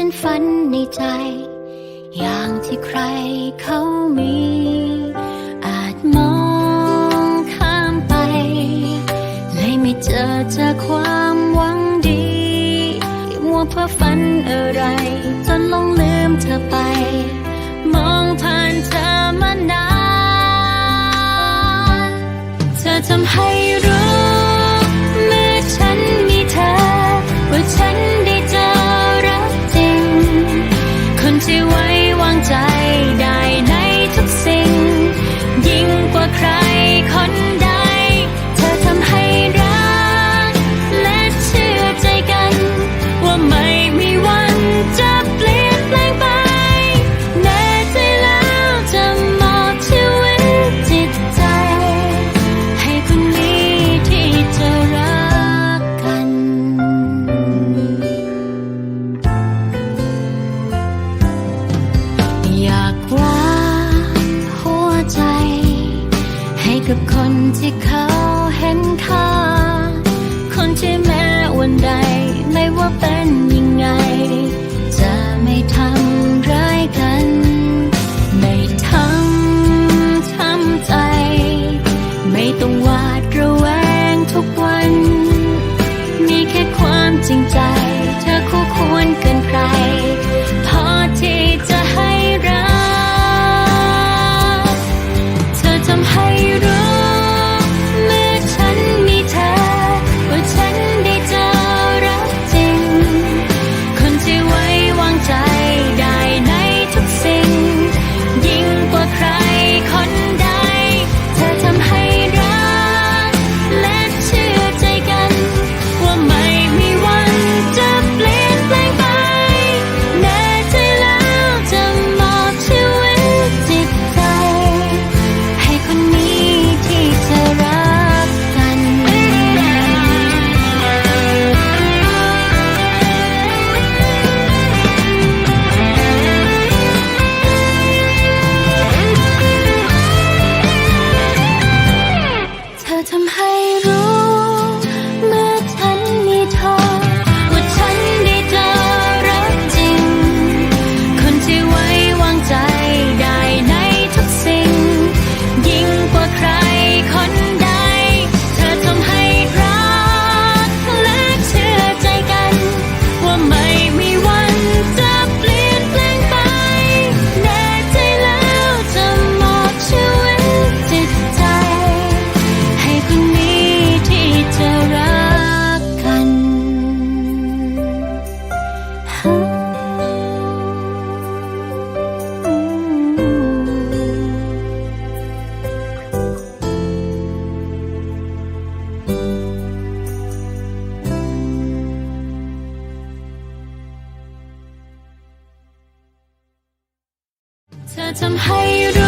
ฉันฝันในใจ อย่างที่ใครเขามี อาจมองข้ามไป เลยไม่เจอเจอความหวังดีที่มัวเพ้อฝันอะไร จนลงลืมเธอไป มองผ่านเธอมานาน เธอทำให้ กล้าหัวใจ ให้กับคนที่เขาเห็นค่า คนที่แม้วันใด ไม่ว่าเป็นยังไง จะไม่ทำ ทำให้รู้